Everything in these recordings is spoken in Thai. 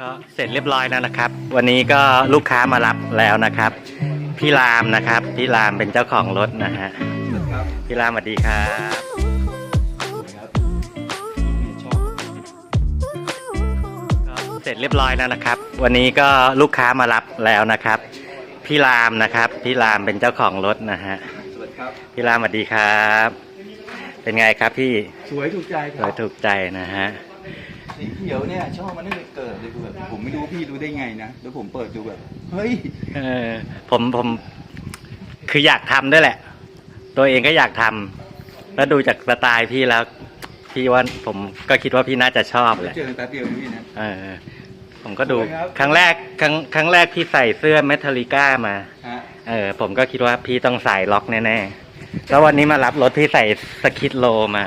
ก็เสร็จเรียบร้อยแล้วนะครับ วันนี้ก็ลูกค้ามารับแล้วนะครับ พี่รามนะครับ พี่รามเป็นเจ้าของรถนะฮะครับพี่รามสวัสดีครับครับก็เสร็จเรียบร้อยแล้วนะครับ วันนี้ก็ลูกค้ามารับแล้วนะครับ พี่รามนะครับ พี่รามเป็นเจ้าของรถนะฮะสวัสดีครับพี่รามสวัสดีครับ เป็นไงครับพี่สวยถูกใจคสรัวยถูกใจนะฮะ สีเขียวเนี่ยชอบมันตั้งแต่เกิดเลยคือแบบผมไม่รู้พี่รู้ได้ไงนะแล้วผมเปิดดูแบบเฮ้ยเออผมผม คืออยากทำด้วยแหละ ตัวเองก็อยากทำแล้วดูจากสไตล์พี่แล้ว พี่ว่าผมก็คิดว่าพี่น่าจะชอบแหละ เจอกันแป๊บเดียวนะพี่นะ เออ ผมก็ดูสวยครับ ครั้งแรกครั้งครั้งแรกพี่ใส่เสื้อเมทัลลิก้ามา ฮะเออ ผมก็คิดว่าพี่ต้องใส่ล็อกแน่ๆ แล้ววันนี้มารับรถพี่ใส่สคิดโลมา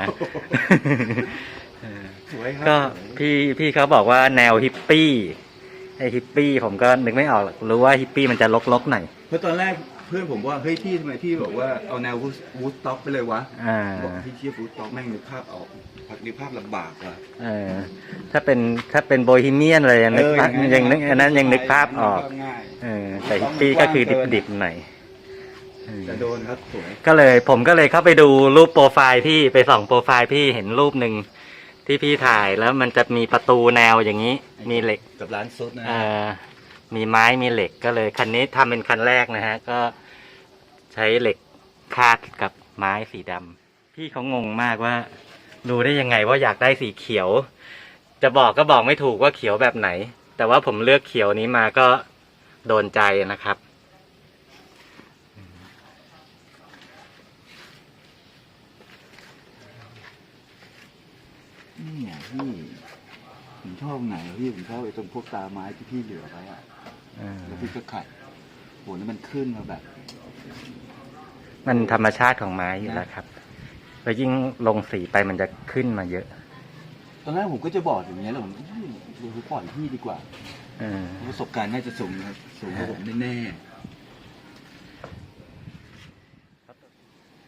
เออสวยครัก็พี่พี่เขาบอกว่าแนวฮิปปี้ไอฮิปปี้ผมก็นึกไม่ออกหรอกรู้ว่าฮิปปี้มันจะลกๆหน่อย เพราะตอนแรกเพื่อนผมว่าเฮ้ยพี่ทำไมพี่บอกว่าเอาแนววูดสต็อกไปเลยวะอ่า บอกพี่เชียวูดสต็อกแม่งนึกภาพออกนึกภาพลำบากว่ะ เออถ้าเป็นถ้าเป็นโบฮีเมียนเลยยังนึกภาพเออยังนึกอันนั้นยังนึกภาพออกนึภาพง่าย เออแต่ฮิปปี้ก็คือดิบๆหน่อยเออ จะโดนครับสวยก็เลยผมก็เลยเข้าไปดูรูปโปรไฟล์พี่ไปส่องโปรไฟล์พี่เห็นรูปหนึ่ง ที่พี่ถ่ายแล้วมันจะมีประตูแนวอย่างนี้ มีเหล็กกับร้านซุดนะเอ่อมีไม้มีเหล็กก็เลยคันนี้ทำเป็นคันแรกนะฮะ ก็ใช้เหล็กคาดกับไม้สีดำพี่เขางงมากว่าดูได้ยังไงว่าอยากได้สีเขียว จะบอกก็บอกไม่ถูกว่าเขียวแบบไหน แต่ว่าผมเลือกเขียวนี้มาก็โดนใจนะครับ นี่ไง พี่ผมชอบไหนพี่ผมชอบไอ้ตรงพวกตาไม้ที่พี่เหลือไว้อะแล้วพี่ก็ขัดโหแล้วมันขึ้นมาแบบ มันธรรมชาติของไม้อยู่แล้วครับแล้วยิ่งลงสีไปมันจะขึ้นมาเยอะ ตอนแรกผมก็จะบอกอย่างเงี้ยแล้วผมดูปล่อยพี่ดีกว่าเออประสบการณ์น่าจะสูงนะสูงกว่าผมแน่ๆ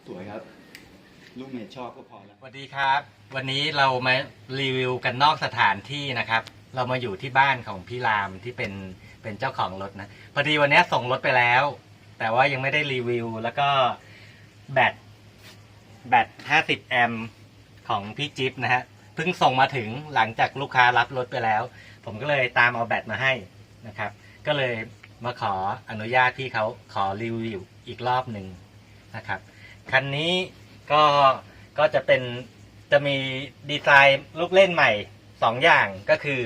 สวยครับ ลูกเมย์ชอบก็พอแล้ว สวัสดีครับ วันนี้เรามารีวิวกันนอกสถานที่นะครับ เรามาอยู่ที่บ้านของพี่รามที่เป็นเป็นเจ้าของรถนะ พอดีวันนี้ส่งรถไปแล้ว แต่ว่ายังไม่ได้รีวิว แล้วก็แบตแบต 50 แอมป์ของพี่จิ๊บนะฮะ เพิ่งส่งมาถึงหลังจากลูกค้ารับรถไปแล้ว ผมก็เลยตามเอาแบตมาให้นะครับ ก็เลยมาขออนุญาตพี่เขาขอรีวิวอีกรอบหนึ่งนะครับ คันนี้ ก็ก็จะเป็นจะมีดีไซน์ลูกเล่นใหม่สองอย่างก็คือ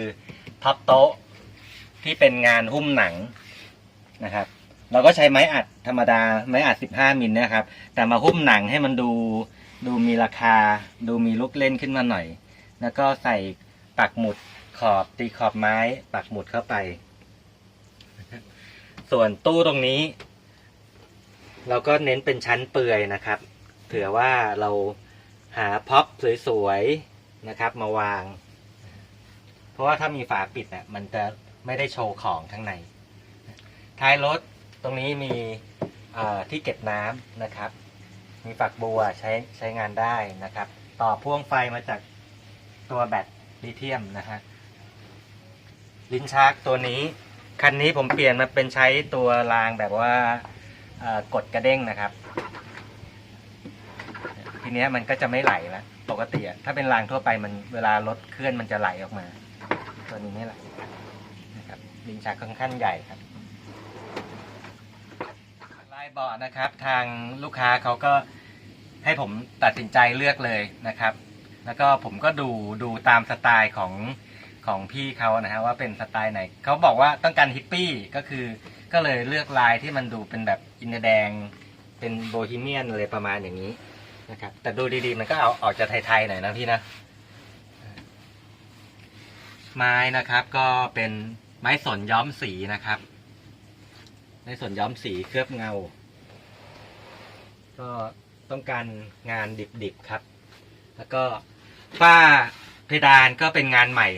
ท็อปโต๊ะที่เป็นงานหุ้มหนังนะครับ เราก็ใช้ไม้อัดธรรมดาไม้อัด 15 มิลนะครับ แต่มาหุ้มหนังให้มันดูดูมีราคา ดูมีลูกเล่นขึ้นมาหน่อย แล้วก็ใส่ปักหมุดขอบตีขอบไม้ปักหมุดเข้าไป ส่วนตู้ตรงนี้ เราก็เน้นเป็นชั้นเปลือยนะครับ เผื่อว่าเราหาพ็อปสวยๆนะครับมาวาง เพราะว่าถ้ามีฝาปิดเนี่ยมันจะไม่ได้โชว์ของข้างใน ท้ายรถตรงนี้มีที่เก็บน้ำนะครับ มีฝักบัวใช้ใช้งานได้นะครับ ต่อพ่วงไฟมาจากตัวแบตลิเธียมนะฮะลิ้นชักตัวนี้ คันนี้ผมเปลี่ยนมาเป็นใช้ตัวรางแบบว่ากดกระเด้งนะครับ ทีเนี้ยมันก็จะไม่ไหลแล้วปกติอะถ้าเป็นรางทั่วไปมันเวลารถเคลื่อนมันจะไหลออกมา ตัวนี้ไม่ไหลนะครับลิงชักค่อนข้างใหญ่ครับลายเบาะนะครับ ทางลูกค้าเขาก็ให้ผมตัดสินใจเลือกเลยนะครับ แล้วก็ผมก็ดูดูตามสไตล์ของของพี่เขานะฮะว่าเป็นสไตล์ไหนเขาบอกว่าต้องการฮิปปี้ก็คือก็เลยเลือกลายที่มันดูเป็นแบบอินเดียแดง เป็นโบฮีเมียนอะไรประมาณอย่างนี้ นะครับแต่ดูดีๆ มันก็เอาออกจะไทยๆหน่อยนะพี่นะ ไม้นะครับก็เป็นไม้สนย้อมสีนะครับ ไม้สนย้อมสีเคลือบเงา ก็ต้องการงานดิบๆครับ แล้วก็ฝ้าเพดานก็เป็นงานใหม่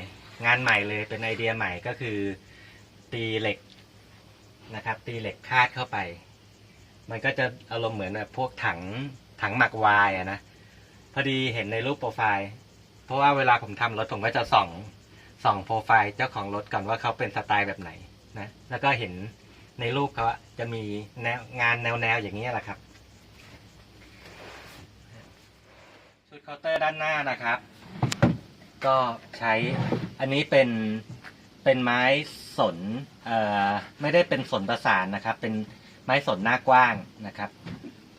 งานใหม่เลยเป็นไอเดียใหม่ก็คือ ตีเหล็กนะครับ ตีเหล็กคาดเข้าไป มันก็จะอารมณ์เหมือนแบบพวกถัง ถังหมักวายอะนะพอดีเห็นในรูปโปรไฟล์ เพราะว่าเวลาผมทำรถผมก็จะส่องส่องโปรไฟล์เจ้าของรถก่อนว่าเขาเป็นสไตล์แบบไหนนะแล้วก็เห็นในรูปเขาจะมีแนวงานแนวๆอย่างนี้แหละครับ ชุดเคาน์เตอร์ด้านหน้านะครับ ก็ใช้อันนี้เป็นเป็นไม้สนเอ่อไม่ได้เป็นสนประสานนะครับ เป็นไม้สนหน้ากว้างนะครับ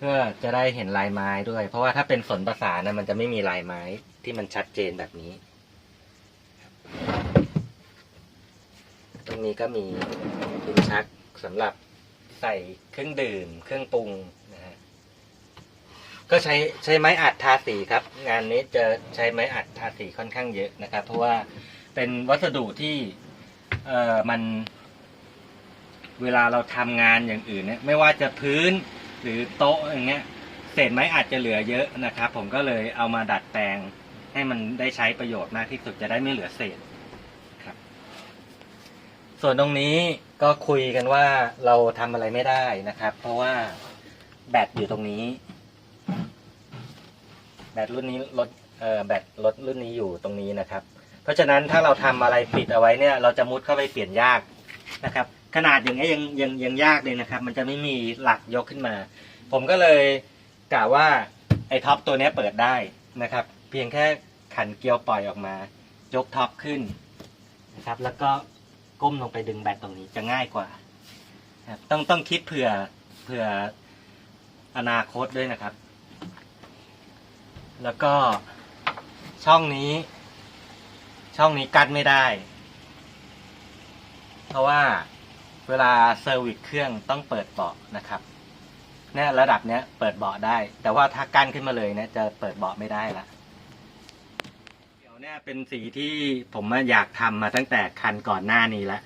พื่อจะได้เห็นลายไม้ด้วย เพราะว่าถ้าเป็นสนประสานนะมันจะไม่มีลายไม้ที่มันชัดเจนแบบนี้ ตรงนี้ก็มีลิ้นชักสำหรับใส่เครื่องดื่ม เครื่องปรุงนะฮะก็ใช้ใช้ไม้อัดทาสีครับ งานนี้จะใช้ไม้อัดทาสีค่อนข้างเยอะนะครับ เพราะว่าเป็นวัสดุที่เอ่อมัน เวลาเราทำงานอย่างอื่นเนี่ยไม่ว่าจะพื้น หรือโต๊ะอย่างเงี้ยเศษไม้อัดจะเหลือเยอะนะครับ ผมก็เลยเอามาดัดแปลงให้มันได้ใช้ประโยชน์มากที่สุดจะได้ไม่เหลือเศษครับ ส่วนตรงนี้ก็คุยกันว่าเราทำอะไรไม่ได้นะครับ เพราะว่าแบตอยู่ตรงนี้ แบตรุ่นนี้รถเอ่อแบตรถรุ่นนี้อยู่ตรงนี้นะครับ เพราะฉะนั้นถ้าเราทำอะไรปิดเอาไว้เนี่ย เราจะมุดเข้าไปเปลี่ยนยากนะครับ ขนาดอย่างนี้ยยังยังยังยากเลยนะครับ มันจะไม่มีหลักยกขึ้นมา ผมก็เลยกะว่าไอ้ท็อปตัวเนี้ยเปิดได้นะครับ เพียงแค่ขันเกลียวปล่อยออกมา ยกท็อปขึ้นนะครับ แล้วก็ก้มลงไปดึงแบตตรงนี้จะง่ายกว่าครับต้องต้องคิดเผื่อเผื่ออนาคตด้วยนะครับ แล้วก็ช่องนี้ ช่องนี้กั้นไม่ได้ เพราะว่า เวลาเซอร์วิสเครื่องต้องเปิดเบาะนะครับเนี่ยระดับเนี้ยเปิดเบาะได้ แต่ว่าถ้ากั้นขึ้นมาเลยเนี่ยจะเปิดเบาะไม่ได้ละเดี๋ยวเนี่ยเป็นสีที่ผมอยากทำมาตั้งแต่คันก่อนหน้านี้แล้ว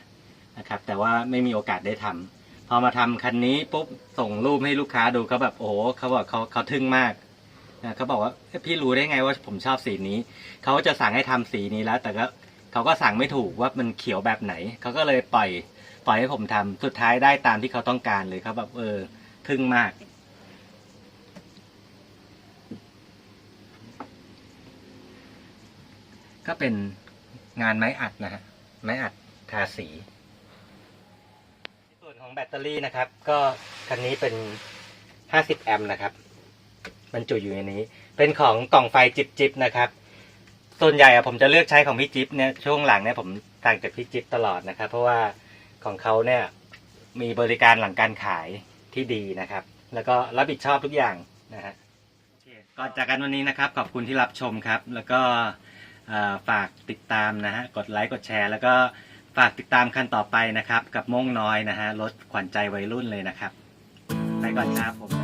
นะครับ แต่ว่าไม่มีโอกาสได้ทำพอมาทำคันนี้ปุ๊บส่งรูปให้ลูกค้าดูเขาแบบโอ้โหเขาบอกเขาเขาทึ่งมากนะเขาบอกว่าพี่รู้ได้ไงว่าผมชอบสีนี้เขาจะสั่งให้ทำสีนี้แล้ว แต่ก็เขาก็สั่งไม่ถูกว่ามันเขียวแบบไหนเขาก็เลยปล่อย ปล่อยให้ผมทำสุดท้ายได้ตามที่เขาต้องการเลยเขาแบบเออ ทึ่งมาก ก็เป็นงานไม้อัดนะฮะไม้อัดทาสี ส่วนของแบตเตอรี่นะครับ ก็คันนี้เป็น 50 แอมป์นะครับบรรจุอยู่ในนี้ เป็นของกล่องไฟจิบจิบนะครับ ส่วนใหญ่อะผมจะเลือกใช้ของพี่จิบเนี่ยช่วงหลังเนี่ยผมต่างจากพี่จิบตลอดนะครับ เพราะว่า ของเขาเนี่ยมีบริการหลังการขายที่ดีนะครับ แล้วก็รับผิดชอบทุกอย่างนะฮะโอเคก่อนจากกันวันนี้นะครับขอบคุณที่รับชมครับ แล้วก็ฝากติดตามนะฮะกดไลค์กดแชร์ แล้วก็ฝากติดตามคันต่อไปนะครับ กับโม่งน้อยนะฮะรถขวัญใจวัยรุ่นเลยนะครับ ไปก่อนครับผม